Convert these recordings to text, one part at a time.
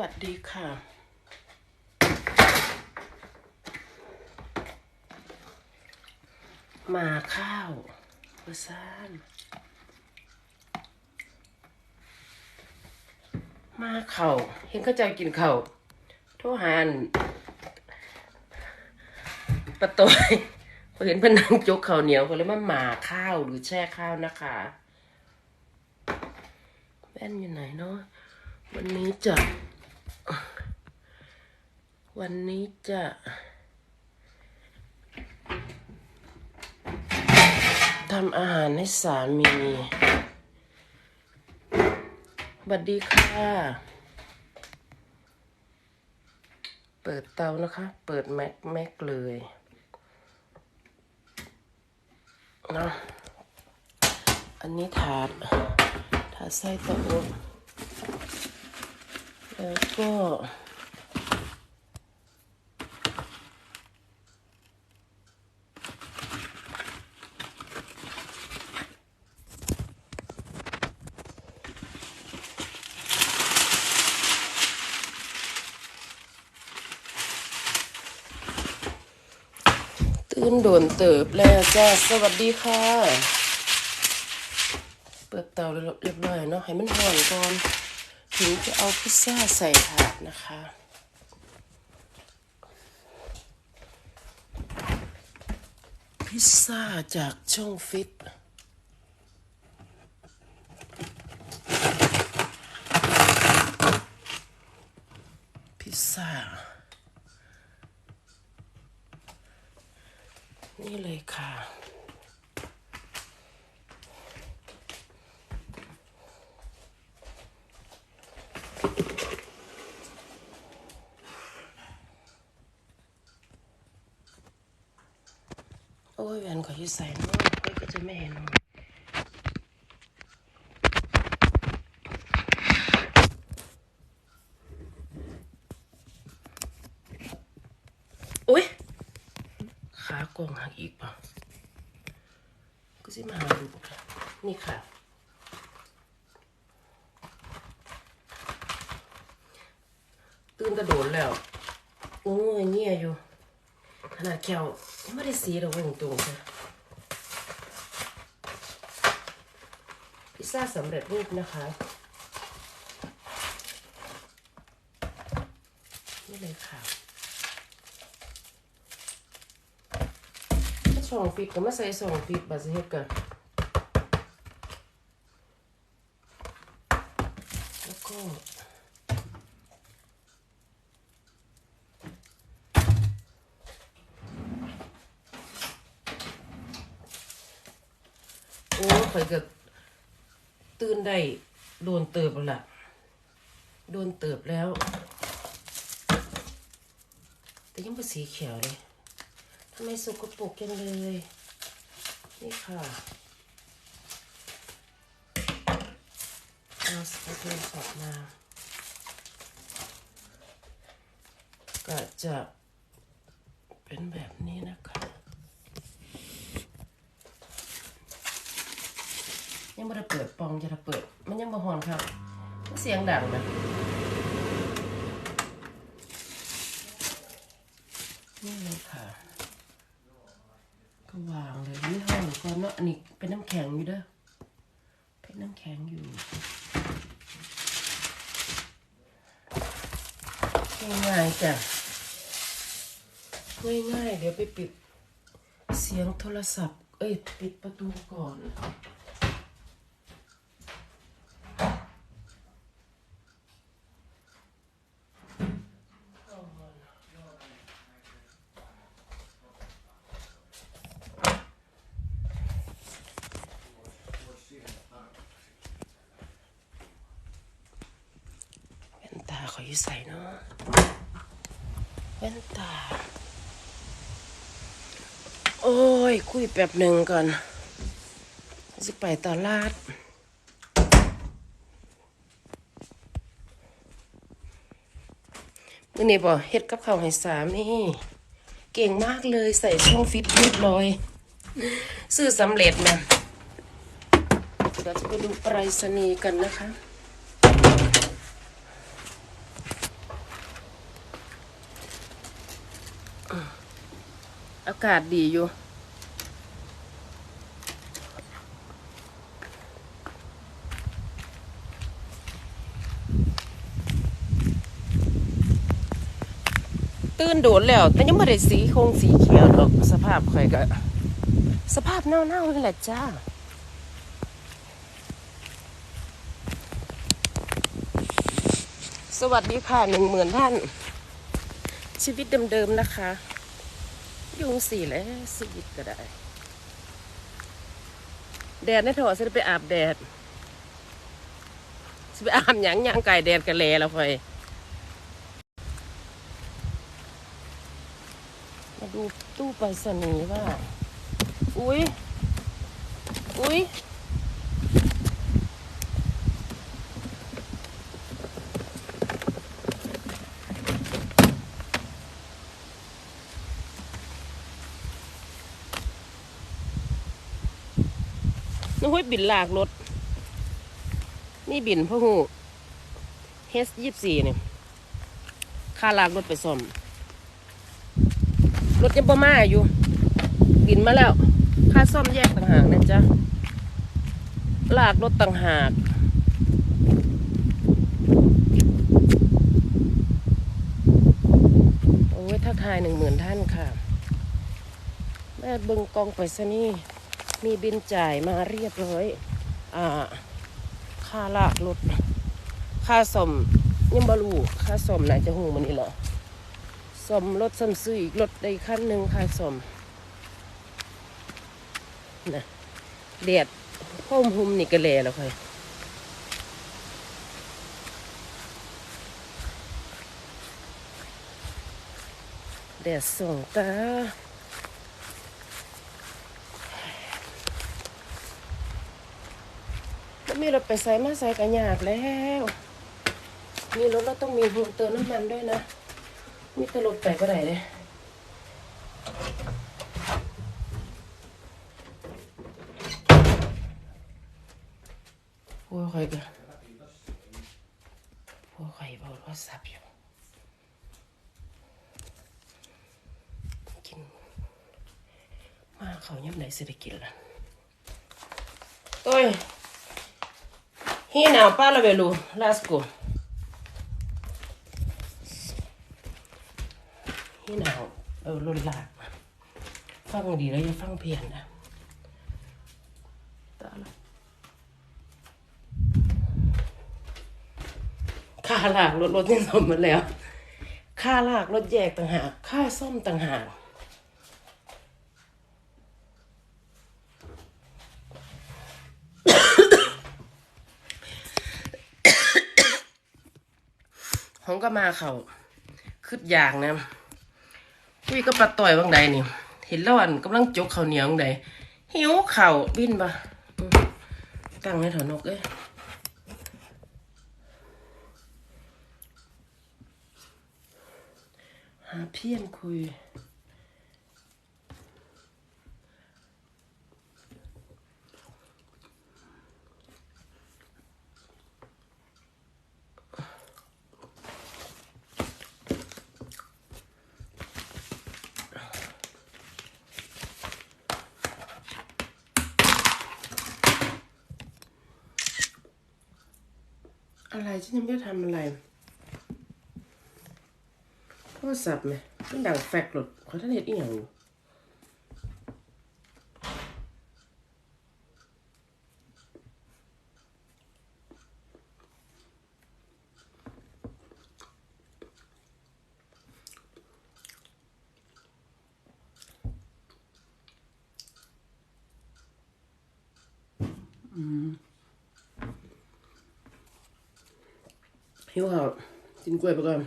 วัสดีค่ะ มาข้าวประสานมาเข่าเห็นเข้าเจ้ากินเข่าโทรหานประตอยพอเห็นพนนังจกข้าวเหนียวก็เลยมาหมาข้าวหรือแช่ข้าวนะคะแว่นอยู่ไหนเนาะวันนี้จะ วันนี้จะทำอาหารให้สามีสวัสดีค่ะ เปิดเตานะคะ เปิดแม็กแม็กเลยนะอันนี้ถาด ถาดไส้เตาอบแล้วก็ ตื่นโดนเติบแล้วจ้าสวัสดีค่ะ เปิดเตาเรียบร้อยเนาะให้มันห่อนก่อนถึงจะเอาพิซซ่าใส่ถาดนะคะพิซซ่าจากช่องฟิต พิซซ่า นี่เลยค่ะ โอ้ยแหวนขออยู่ใส่เนาะก็จะไม่เห็นอุ้ย ขากงหักอีกป่ะก็สิมาหาดูค่ะนี่ค่ะ ตื่นกระโดดแล้วโอ้ยเงี้ยอยู่ขนาดแก้วยังไม่ได้สีเราเว้งตรงๆค่ะพิซซ่าสำเร็จรูปนะคะ นี่เลยค่ะ ถ้าช่องฟิตก็มาใส่ช่องฟิตบาสิเฮ็ดกันแล้วก็โอ้ข่อยก็ตื่นได้โดนเติบแล้วล่ะ โดนเติบแล้ว แต่ยังเป็นสีเขียวเลย ไม่สกปรกจังเลย นี่ค่ะเอาสเปรย์สอดมา ก็จะเป็นแบบนี้นะคะยังไม่ได้เปิดปองจะได้เปิด มันยังบ่หอนครับเสียงดังนะนี่เลยค่ะ ก็วางเลยนี่ห้องก่อนเนาะอันนี้เป็นน้ำแข็งอยู่เด้อเป็นน้ำแข็งอยู่ง่ายๆจ้ะง่ายๆเดี๋ยวไปปิดเสียงโทรศัพท์ เอ้ย ปิดประตูก่อน แว่นตาขออยู่ใส่เนาะแว่นตา โอ้ย คุยแป๊บหนึ่งก่อนสิไปตลาดมื่อนี้บอกเฮ็ดกับข้าวให้สามีเก่งมากเลยใส่ช่องฟิตเรียบร้อย ซื้อสำเร็จนะเดี๋ยวจะไปดูไปรษณีย์กันนะคะ อากาศดีอยู่ ตื่นโดดแล้ว แต่ยังไม่ได้สีคงสีเขียวหรอกสภาพข่อยก็ สภาพเน่าๆนี่แหละจ้าสวัสดีค่ะหนึ่งหมื่นท่าน ชีวิตเดิมๆนะคะ ยุงสีแล้วสีวิตก็ได้ แดดในถอดสิไปอาบแดดสิไปอาบหยังหยังไก่แดดกันแลแล้วค่อยมาดูตู้ไปรษณีย์ว่า อุ้ยอุ้ย น้อยบินลากรถนี่บินพ่อหูเฮสยี่สี่เนี่ยค่าลากรถไปซ่อมรถยังบ่มาอยู่ บินมาแล้ว ค่าซ่อมแยกต่างหากนะจ๊ะลากรถต่างหากโอ้ยทักทายหนึ่งหมื่นท่านค่ะแม่เบึงกองไปซะนี่ มีบินจ่ายมาเรียบร้อย อ่า ค่าลากรถ ค่าซ่อมยังบรูค่าซ่อมไหนจะหูมันนี่เหรอซ่อมรถซ้ำซื้ออีกรถได้คันหนึ่งค่าซ่อมนะแดดพ่มหุมนี่ก็แลแล้วค่อยแดดส่องตา มีรถไปใส่มาใส่กันยากแล้ว มีรถเราต้องมีหูเติมน้ำมันด้วยนะ มีตรถไปก็ได้เลยพัวใครกันพัวใครบอกว่าสับอยู่กิน มาเขาย่ำไหนสิได้กินล่ะตั ว Hina on palvelu, lasku. Hina on ollut lääkmä. ฟังดีแล้วย่าฟังเพียนนะตายละค่าลากรถรถยังซ่อมมาแล้ว ค่าลากรถแยกต่างหาก ค่าซ่อมต่างหาก ของก็มาเขาคืดอย่างนะคุยก็ปลาต่อยบางใดนี่เห็นแล้วอันกำลังจกข้าวเหนียวบางใดหิวเข่าบินปะตั้งให้เถอะนกเอ้ยหาเพี้ยนคุย อะไรฉันยังไม่ได้ทำอะไร โทรศัพท์ไหมมันดังแฟกหลดเขอท่านเห็ดอีหยังอยู่ หิวข้าวกินกล้วยไปก่อน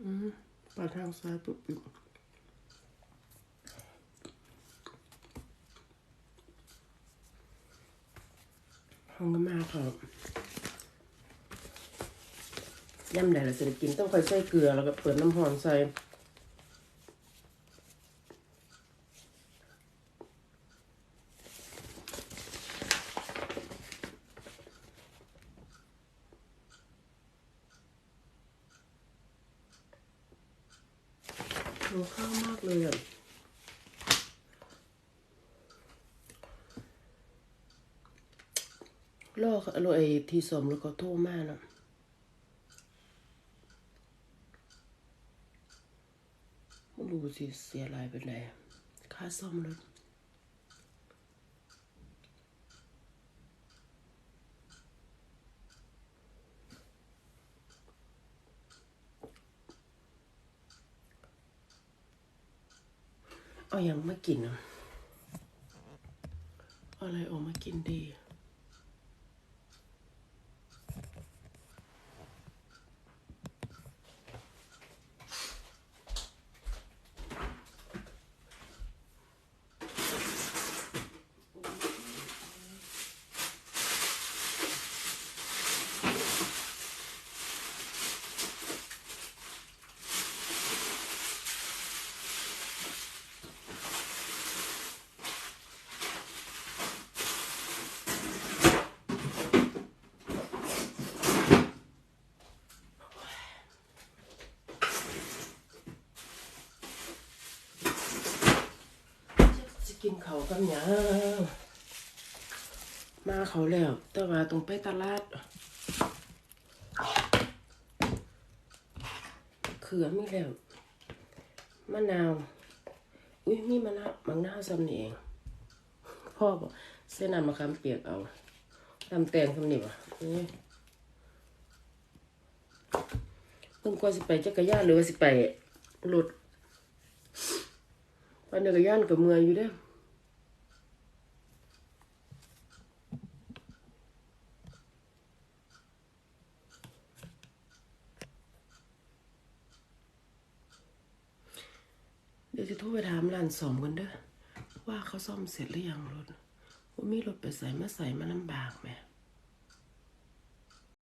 อืมไปทางซ้ายปุ๊บปุ๊บห้องก็มาครับ ยำไหนเราจะได้กินต้องคอยใส่เกลือแล้วก็เปิดน้ำหอมใส่หนูข้าวมากเลยอะรออร่อยที่สมแล้วก็โทรมาเนาะ ไม่รู้สิเสียรายเป็นไรค่าซ่อมรถเอาอย่างมากินอะอาอะไรออกมากินดี จะ กินเขาวกับหยังมาเขาแล้ว แต่ว่าต้องไปตลาดเขือมีแล้วมะนาว อุ้ยมีมะนาวมังนาวซ้ำนี่เอง พ่อบอกเส้นน้ำมะขามเปียกเอาตำแตงซ้ำนี่วะนี่เพิ่งกว่าสิไปจักรยานหรือว่าสิไปรถปันจักรยานกับเมืออยู่เด้อเดี๋ยวจะโทร ไปถามร้านสอมกันเด้อว่าเขาซ่อมเสร็จหรือยังรถว่ามีรถไปใส่มาใส่มาลำบากไหม